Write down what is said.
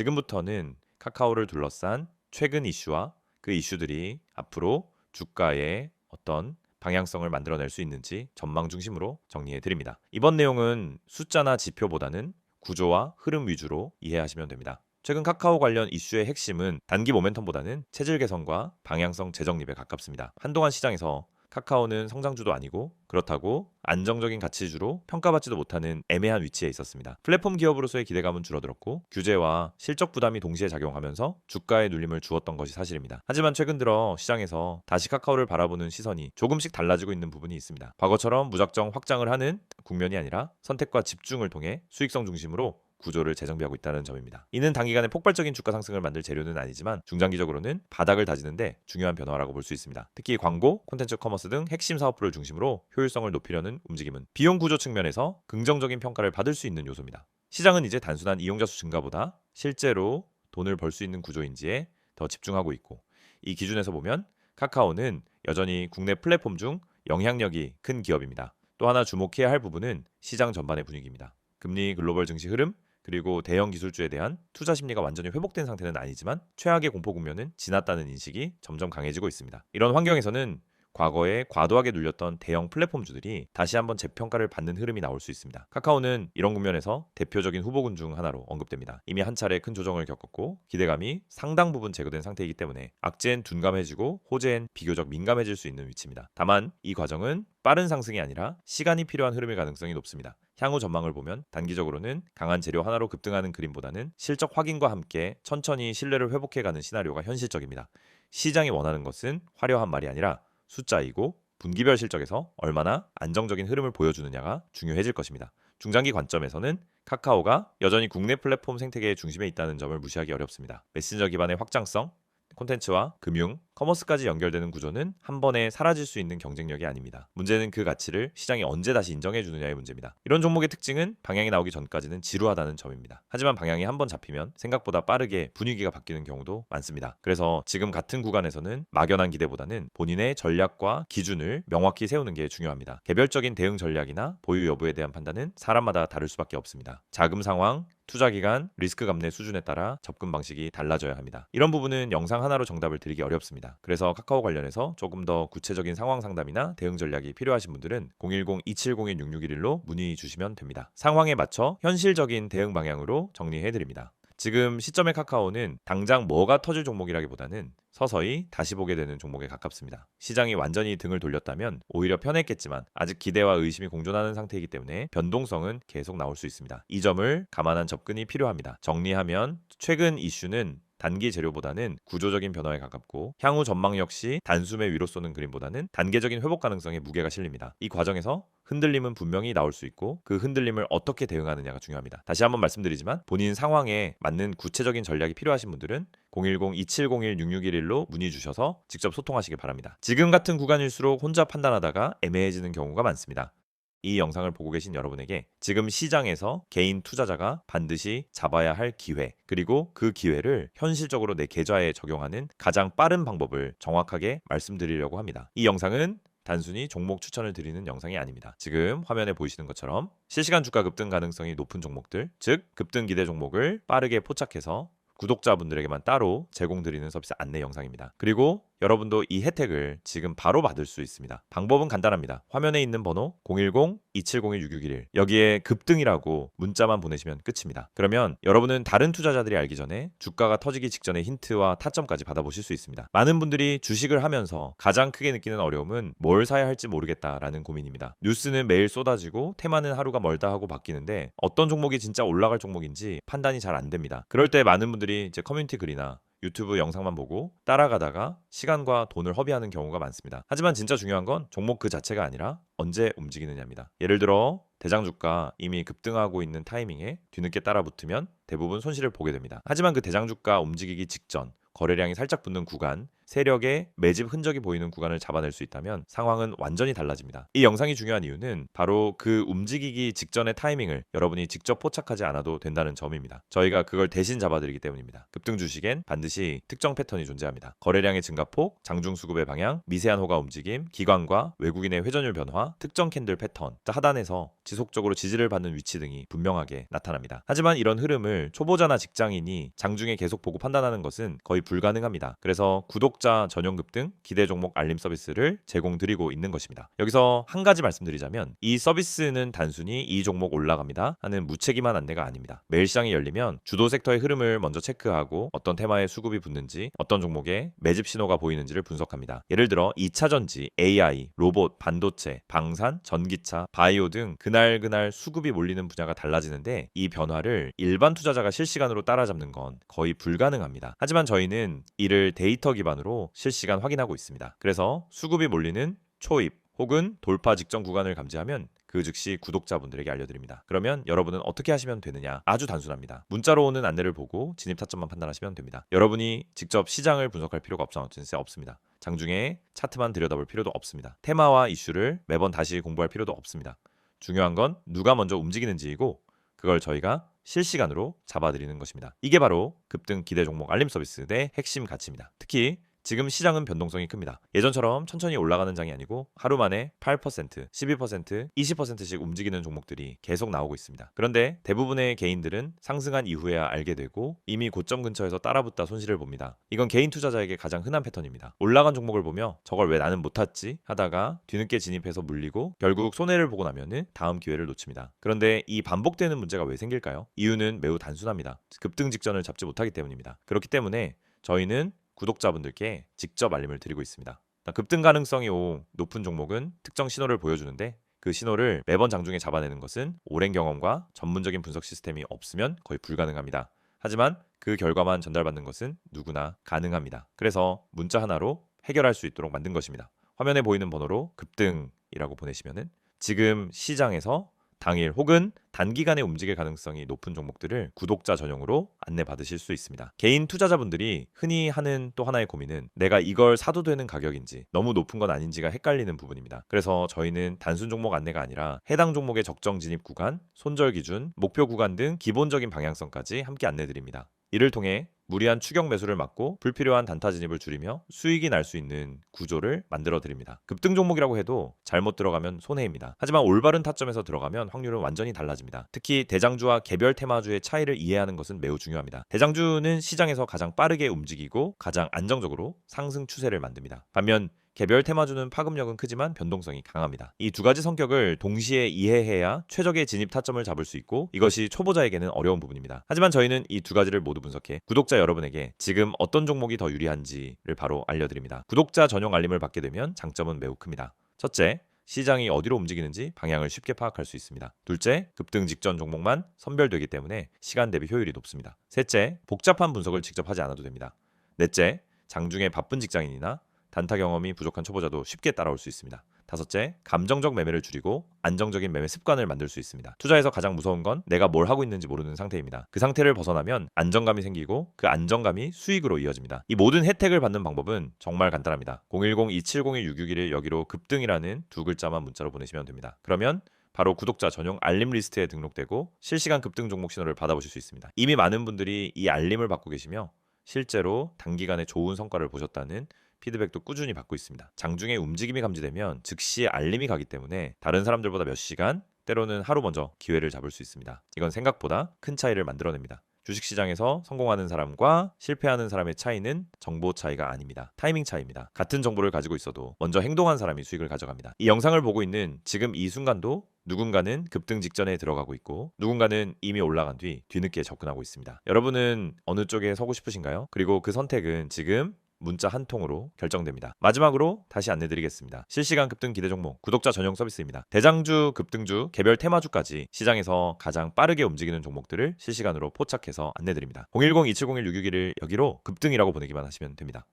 지금부터는 카카오를 둘러싼 최근 이슈와 그 이슈들이 앞으로 주가에 어떤 방향성을 만들어낼 수 있는지 전망 중심으로 정리해 드립니다. 이번 내용은 숫자나 지표보다는 구조와 흐름 위주로 이해하시면 됩니다. 최근 카카오 관련 이슈의 핵심은 단기 모멘텀보다는 체질 개선과 방향성 재정립에 가깝습니다. 한동안 시장에서 카카오는 성장주도 아니고 그렇다고 안정적인 가치주로 평가받지도 못하는 애매한 위치에 있었습니다. 플랫폼 기업으로서의 기대감은 줄어들었고 규제와 실적 부담이 동시에 작용하면서 주가에 눌림을 주었던 것이 사실입니다. 하지만 최근 들어 시장에서 다시 카카오를 바라보는 시선이 조금씩 달라지고 있는 부분이 있습니다. 과거처럼 무작정 확장을 하는 국면이 아니라 선택과 집중을 통해 수익성 중심으로 구조를 재정비하고 있다는 점입니다. 이는 단기간에 폭발적인 주가 상승을 만들 재료는 아니지만 중장기적으로는 바닥을 다지는데 중요한 변화라고 볼 수 있습니다. 특히 광고, 콘텐츠 커머스 등 핵심 사업부를 중심으로 효율성을 높이려는 움직임은 비용 구조 측면에서 긍정적인 평가를 받을 수 있는 요소입니다. 시장은 이제 단순한 이용자 수 증가보다 실제로 돈을 벌 수 있는 구조인지에 더 집중하고 있고 이 기준에서 보면 카카오는 여전히 국내 플랫폼 중 영향력이 큰 기업입니다. 또 하나 주목해야 할 부분은 시장 전반의 분위기입니다. 금리 글로벌 증시 흐름, 그리고 대형 기술주에 대한 투자 심리가 완전히 회복된 상태는 아니지만 최악의 공포 국면은 지났다는 인식이 점점 강해지고 있습니다. 이런 환경에서는 과거에 과도하게 눌렸던 대형 플랫폼주들이 다시 한번 재평가를 받는 흐름이 나올 수 있습니다. 카카오는 이런 국면에서 대표적인 후보군 중 하나로 언급됩니다. 이미 한 차례 큰 조정을 겪었고 기대감이 상당 부분 제거된 상태이기 때문에 악재엔 둔감해지고 호재엔 비교적 민감해질 수 있는 위치입니다. 다만 이 과정은 빠른 상승이 아니라 시간이 필요한 흐름일 가능성이 높습니다. 향후 전망을 보면 단기적으로는 강한 재료 하나로 급등하는 그림보다는 실적 확인과 함께 천천히 신뢰를 회복해가는 시나리오가 현실적입니다. 시장이 원하는 것은 화려한 말이 아니라 숫자이고 분기별 실적에서 얼마나 안정적인 흐름을 보여주느냐가 중요해질 것입니다. 중장기 관점에서는 카카오가 여전히 국내 플랫폼 생태계의 중심에 있다는 점을 무시하기 어렵습니다. 메신저 기반의 확장성, 콘텐츠와 금융, 커머스까지 연결되는 구조는 한 번에 사라질 수 있는 경쟁력이 아닙니다. 문제는 그 가치를 시장이 언제 다시 인정해 주느냐의 문제입니다. 이런 종목의 특징은 방향이 나오기 전까지는 지루하다는 점입니다. 하지만 방향이 한 번 잡히면 생각보다 빠르게 분위기가 바뀌는 경우도 많습니다. 그래서 지금 같은 구간에서는 막연한 기대보다는 본인의 전략과 기준을 명확히 세우는 게 중요합니다. 개별적인 대응 전략이나 보유 여부에 대한 판단은 사람마다 다를 수밖에 없습니다. 자금 상황, 투자 기간, 리스크 감내 수준에 따라 접근 방식이 달라져야 합니다. 이런 부분은 영상 하나로 정답을 드리기 어렵습니다. 그래서 카카오 관련해서 조금 더 구체적인 상황 상담이나 대응 전략이 필요하신 분들은 010-2701-6611로 문의 주시면 됩니다. 상황에 맞춰 현실적인 대응 방향으로 정리해 드립니다. 지금 시점의 카카오는 당장 뭐가 터질 종목이라기보다는 서서히 다시 보게 되는 종목에 가깝습니다. 시장이 완전히 등을 돌렸다면 오히려 편했겠지만 아직 기대와 의심이 공존하는 상태이기 때문에 변동성은 계속 나올 수 있습니다. 이 점을 감안한 접근이 필요합니다. 정리하면 최근 이슈는 단기 재료보다는 구조적인 변화에 가깝고 향후 전망 역시 단숨에 위로 쏘는 그림보다는 단계적인 회복 가능성에 무게가 실립니다. 이 과정에서 흔들림은 분명히 나올 수 있고 그 흔들림을 어떻게 대응하느냐가 중요합니다. 다시 한번 말씀드리지만 본인 상황에 맞는 구체적인 전략이 필요하신 분들은 010-2701-6611로 문의 주셔서 직접 소통하시기 바랍니다. 지금 같은 구간일수록 혼자 판단하다가 애매해지는 경우가 많습니다. 이 영상을 보고 계신 여러분에게 지금 시장에서 개인 투자자가 반드시 잡아야 할 기회, 그리고 그 기회를 현실적으로 내 계좌에 적용하는 가장 빠른 방법을 정확하게 말씀드리려고 합니다. 이 영상은 단순히 종목 추천을 드리는 영상이 아닙니다. 지금 화면에 보이시는 것처럼 실시간 주가 급등 가능성이 높은 종목들, 즉 급등 기대 종목을 빠르게 포착해서 구독자분들에게만 따로 제공드리는 서비스 안내 영상입니다. 그리고 여러분도 이 혜택을 지금 바로 받을 수 있습니다. 방법은 간단합니다. 화면에 있는 번호 010-2701-6611 여기에 급등이라고 문자만 보내시면 끝입니다. 그러면 여러분은 다른 투자자들이 알기 전에 주가가 터지기 직전의 힌트와 타점까지 받아보실 수 있습니다. 많은 분들이 주식을 하면서 가장 크게 느끼는 어려움은 뭘 사야 할지 모르겠다라는 고민입니다. 뉴스는 매일 쏟아지고 테마는 하루가 멀다 하고 바뀌는데 어떤 종목이 진짜 올라갈 종목인지 판단이 잘 안 됩니다. 그럴 때 많은 분들이 이제 커뮤니티 글이나 유튜브 영상만 보고 따라가다가 시간과 돈을 허비하는 경우가 많습니다. 하지만 진짜 중요한 건 종목 그 자체가 아니라 언제 움직이느냐입니다. 예를 들어 대장 주가 이미 급등하고 있는 타이밍에 뒤늦게 따라 붙으면 대부분 손실을 보게 됩니다. 하지만 그 대장 주가 움직이기 직전 거래량이 살짝 붙는 구간 세력의 매집 흔적이 보이는 구간을 잡아낼 수 있다면 상황은 완전히 달라집니다. 이 영상이 중요한 이유는 바로 그 움직이기 직전의 타이밍을 여러분이 직접 포착하지 않아도 된다는 점입니다. 저희가 그걸 대신 잡아드리기 때문입니다. 급등 주식엔 반드시 특정 패턴이 존재합니다. 거래량의 증가폭, 장중 수급의 방향, 미세한 호가 움직임, 기관과 외국인의 회전율 변화, 특정 캔들 패턴, 하단에서 지속적으로 지지를 받는 위치 등이 분명하게 나타납니다. 하지만 이런 흐름을 초보자나 직장인이 장중에 계속 보고 판단하는 것은 거의 불가능합니다. 그래서 구독 자 전용 급 등 기대 종목 알림 서비스를 제공드리고 있는 것입니다. 여기서 한 가지 말씀드리자면 이 서비스는 단순히 이 종목 올라갑니다 하는 무책임한 안내가 아닙니다. 매일 시장이 열리면 주도 섹터의 흐름을 먼저 체크하고 어떤 테마에 수급이 붙는지 어떤 종목에 매집 신호가 보이는지를 분석합니다. 예를 들어 2차 전지, AI, 로봇, 반도체, 방산, 전기차, 바이오 등 그날 그날 수급이 몰리는 분야가 달라지는데 이 변화를 일반 투자자가 실시간으로 따라잡는 건 거의 불가능합니다. 하지만 저희는 이를 데이터 기반으로 실시간 확인하고 있습니다. 그래서 수급이 몰리는 초입 혹은 돌파 직전 구간을 감지하면 그 즉시 구독자분들에게 알려드립니다. 그러면 여러분은 어떻게 하시면 되느냐? 아주 단순합니다. 문자로 오는 안내를 보고 진입 타점만 판단하시면 됩니다. 여러분이 직접 시장을 분석할 필요가 없어 없습니다. 장중에 차트만 들여다볼 필요도 없습니다. 테마와 이슈를 매번 다시 공부할 필요도 없습니다. 중요한 건 누가 먼저 움직이는지이고 그걸 저희가 실시간으로 잡아드리는 것입니다. 이게 바로 급등 기대 종목 알림 서비스 의 핵심 가치입니다. 특히 지금 시장은 변동성이 큽니다. 예전처럼 천천히 올라가는 장이 아니고 하루 만에 8%, 12%, 20%씩 움직이는 종목들이 계속 나오고 있습니다. 그런데 대부분의 개인들은 상승한 이후에야 알게 되고 이미 고점 근처에서 따라붙다 손실을 봅니다. 이건 개인 투자자에게 가장 흔한 패턴입니다. 올라간 종목을 보며 저걸 왜 나는 못 탔지 하다가 뒤늦게 진입해서 물리고 결국 손해를 보고 나면은 다음 기회를 놓칩니다. 그런데 이 반복되는 문제가 왜 생길까요? 이유는 매우 단순합니다. 급등 직전을 잡지 못하기 때문입니다. 그렇기 때문에 저희는 구독자분들께 직접 알림을 드리고 있습니다. 급등 가능성이 높은 종목은 특정 신호를 보여주는데 그 신호를 매번 장중에 잡아내는 것은 오랜 경험과 전문적인 분석 시스템이 없으면 거의 불가능합니다. 하지만 그 결과만 전달받는 것은 누구나 가능합니다. 그래서 문자 하나로 해결할 수 있도록 만든 것입니다. 화면에 보이는 번호로 급등이라고 보내시면은 지금 시장에서 당일 혹은 단기간에 움직일 가능성이 높은 종목들을 구독자 전용으로 안내받으실 수 있습니다. 개인 투자자분들이 흔히 하는 또 하나의 고민은 내가 이걸 사도 되는 가격인지 너무 높은 건 아닌지가 헷갈리는 부분입니다. 그래서 저희는 단순 종목 안내가 아니라 해당 종목의 적정 진입 구간, 손절 기준, 목표 구간 등 기본적인 방향성까지 함께 안내드립니다. 이를 통해 무리한 추격 매수를 막고 불필요한 단타 진입을 줄이며 수익이 날 수 있는 구조를 만들어 드립니다. 급등 종목이라고 해도 잘못 들어가면 손해입니다. 하지만 올바른 타점에서 들어가면 확률은 완전히 달라집니다. 특히 대장주와 개별 테마주의 차이를 이해하는 것은 매우 중요합니다. 대장주는 시장에서 가장 빠르게 움직이고 가장 안정적으로 상승 추세를 만듭니다. 반면 개별 테마주는 파급력은 크지만 변동성이 강합니다. 이 두 가지 성격을 동시에 이해해야 최적의 진입 타점을 잡을 수 있고 이것이 초보자에게는 어려운 부분입니다. 하지만 저희는 이 두 가지를 모두 분석해 구독자 여러분에게 지금 어떤 종목이 더 유리한지를 바로 알려드립니다. 구독자 전용 알림을 받게 되면 장점은 매우 큽니다. 첫째, 시장이 어디로 움직이는지 방향을 쉽게 파악할 수 있습니다. 둘째, 급등 직전 종목만 선별되기 때문에 시간 대비 효율이 높습니다. 셋째, 복잡한 분석을 직접 하지 않아도 됩니다. 넷째, 장중에 바쁜 직장인이나 단타 경험이 부족한 초보자도 쉽게 따라올 수 있습니다. 다섯째, 감정적 매매를 줄이고 안정적인 매매 습관을 만들 수 있습니다. 투자에서 가장 무서운 건 내가 뭘 하고 있는지 모르는 상태입니다. 그 상태를 벗어나면 안정감이 생기고 그 안정감이 수익으로 이어집니다. 이 모든 혜택을 받는 방법은 정말 간단합니다. 010-2701-661을 여기로 급등이라는 두 글자만 문자로 보내시면 됩니다. 그러면 바로 구독자 전용 알림 리스트에 등록되고 실시간 급등 종목 신호를 받아보실 수 있습니다. 이미 많은 분들이 이 알림을 받고 계시며 실제로 단기간에 좋은 성과를 보셨다는 피드백도 꾸준히 받고 있습니다. 장중에 움직임이 감지되면 즉시 알림이 가기 때문에 다른 사람들보다 몇 시간, 때로는 하루 먼저 기회를 잡을 수 있습니다. 이건 생각보다 큰 차이를 만들어냅니다. 주식시장에서 성공하는 사람과 실패하는 사람의 차이는 정보 차이가 아닙니다. 타이밍 차이입니다. 같은 정보를 가지고 있어도 먼저 행동한 사람이 수익을 가져갑니다. 이 영상을 보고 있는 지금 이 순간도 누군가는 급등 직전에 들어가고 있고 누군가는 이미 올라간 뒤 뒤늦게 접근하고 있습니다. 여러분은 어느 쪽에 서고 싶으신가요? 그리고 그 선택은 지금 문자 한 통으로 결정됩니다. 마지막으로 다시 안내드리겠습니다. 실시간 급등 기대 종목 구독자 전용 서비스입니다. 대장주, 급등주, 개별 테마주까지 시장에서 가장 빠르게 움직이는 종목들을 실시간으로 포착해서 안내드립니다. 010-2701-661을 여기로 급등이라고 보내기만 하시면 됩니다.